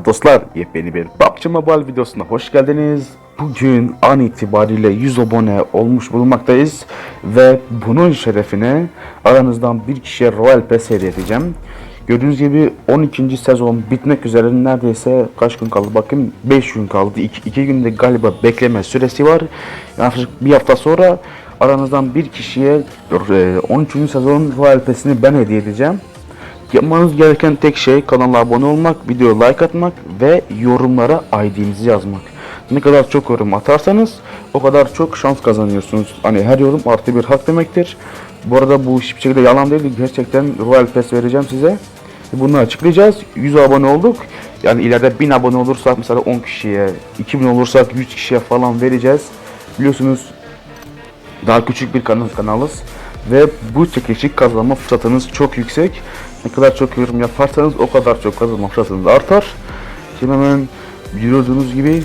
Merhaba dostlar, yepyeni bir PUBG Mobile videosuna hoş geldiniz. Bugün an itibariyle 100 abone olmuş bulunmaktayız ve bunun şerefine aranızdan bir kişiye Royal Pass hediye edeceğim. Gördüğünüz gibi 12. sezon bitmek üzere neredeyse kaç gün kaldı bakın 5 gün kaldı 2 günde galiba bekleme süresi var. Yaklaşık bir hafta sonra aranızdan bir kişiye e, 13. sezon Royal Pass'ini ben hediye edeceğim. Yapmanız gereken tek şey kanala abone olmak, videoya like atmak ve yorumlara ID'nizi yazmak. Ne kadar çok yorum atarsanız o kadar çok şans kazanıyorsunuz. Hani her yorum artı bir hak demektir. Bu arada bu hiçbir şekilde yalan değil. Gerçekten Royal Pass vereceğim size. Bunu açıklayacağız. 100 abone olduk. Yani ileride 1000 abone olursak mesela 10 kişiye, 2000 olursak 100 kişiye falan vereceğiz. Biliyorsunuz daha küçük bir kanal kanalız ve bu çekilişi kazanma fırsatınız çok yüksek. Ne kadar çok yorum yaparsanız o kadar çok kazanma fırsatınız artar. Şimdi hemen gördüğünüz gibi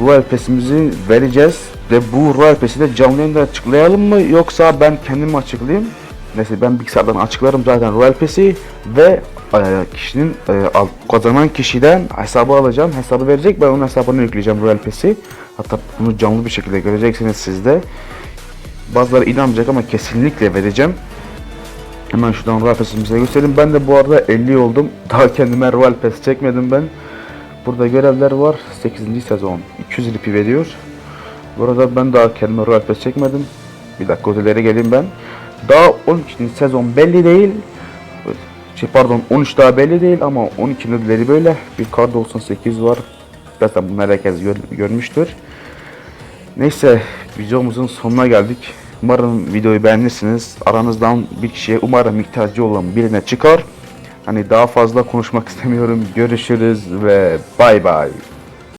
Royal Pass'imizi vereceğiz ve bu Royal Pass'i de canlı yayında açıklayalım mı yoksa ben kendim açıklayayım? Neyse ben bilgisayardan açıklarım zaten Royal Pass'i ve e, kişinin e, kazanan kişiden hesabı alacağım. Hesabı verecek ben onun hesabına yükleyeceğim Royal Pass'i. Hatta bunu canlı bir şekilde göreceksiniz siz de. Bazıları inanmayacak ama kesinlikle vereceğim. Hemen şuradan Royal Pass'imize göstereyim. Ben de bu arada 50 oldum. Daha kendime Royal Pass çekmedim ben. Burada görevler var. 8. sezon. 200 lipi veriyor. Bu arada ben daha kendime Royal Pass çekmedim. Bir dakika ötelere geleyim ben. Daha 12. sezon belli değil. Şey pardon 13 daha belli değil ama 12 ödülleri böyle. Bir kar 98 var. Zaten bunlar herkes gör- görmüştür. Neyse videomuzun sonuna geldik. Umarım videoyu beğenirsiniz. Aranızdan bir kişiye umarım ihtiyacı olan birine çıkar. Hani daha fazla konuşmak istemiyorum. Görüşürüz ve bay bay.